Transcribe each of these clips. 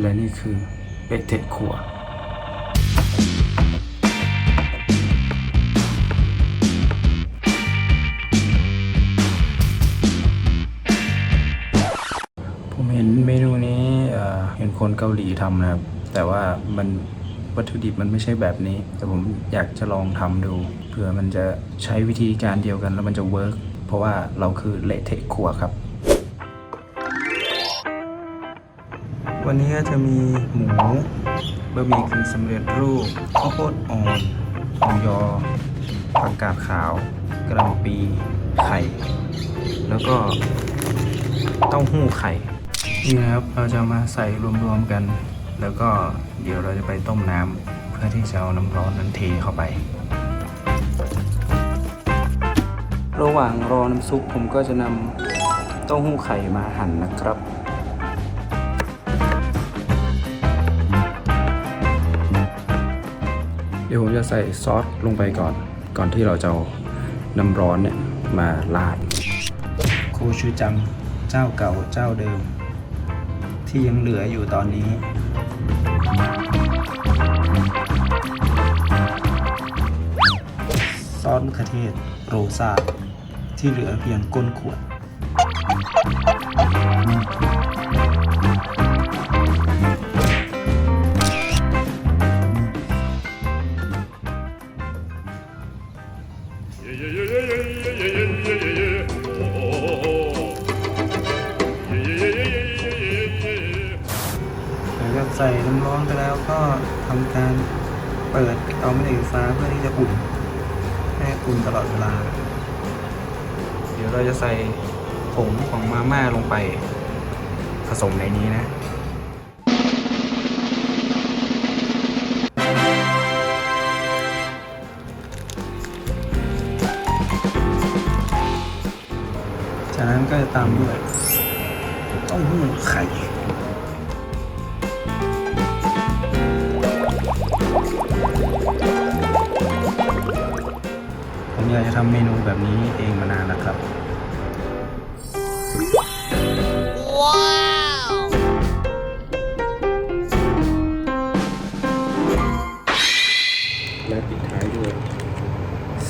และนี่คือเลเทะครัวผมเห็นเมนูนี้เอ่อเห็นคนเกาหลีทำนะครับ แต่ว่ามันวัตถุดิบมันไม่ใช่แบบนี้ แต่ผมอยากจะลองทำดูเผื่อมันจะใช้วิธีการเดียวกันแล้วมันจะเวิร์กเพราะว่าเราคือเละเทะครัวครับ วันนี้ก็จะมีหมูบะหมี่กึ่งสำเร็จรูปข้าวโพดอ่อนหมูยอผักกาดขาว กระหล่ำปีไข่ แล้วก็เต้าหู้ไข่ นี่นะครับเราจะมาใส่รวมๆกัน แล้วก็เดี๋ยวเราจะไปต้มน้ำเพื่อที่จะเอาน้ำร้อนนั้นเทเข้าไป ระหว่างรอน้ำซุปผมก็จะนำเต้าหู้ไข่มาหั่นนะครับ ดี๋ยวผมจะใส่ซอสลงไปก่อน ก่อนที่เราจะน้ำร้อนเนี่ยมาราดโคชูจังเจ้าเก่าเจ้าเดิม ที่ยังเหลืออยู่ตอนนี้ซอสมะเขือเทศโรซาที่เหลือเพียงก้นขวด ใส่น้ำร้อนไปแล้วก็ทำการเปิดเตาแม่เหล็กฟฟ้าเพื่อที่จะอุ่นให้อุ่นตลอดเวลา เดี๋ยวเราจะใส่ผงของมาม่าลงไปผสมในนี้นะจากนั้นก็จะตามด้วยเต้าหู้ไข่ อยากจะทำเมนูแบบนี้เองมานานแล้วครับและปิดท้ายด้วย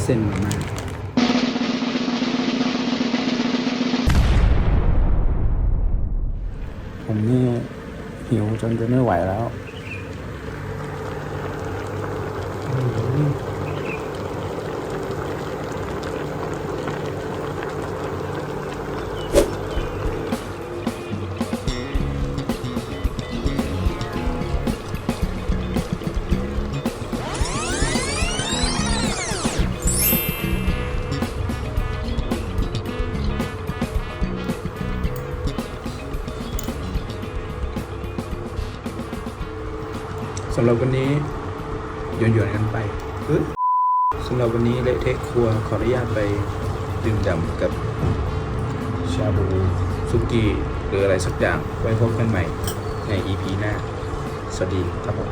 เส้นมาม่าผมนี่หิวจนจะไม่ไหวแล้ว สำหรับวันนี้หยวนๆกันไปเอ้ยสำหรับวันนี้เละเทะครัวขออนุญาตไปดื่มด่ำกับชาบูซุกี้หรืออะไรสักอย่างไว้พบกันใหม่ใน EP หน้า สวัสดีครับผม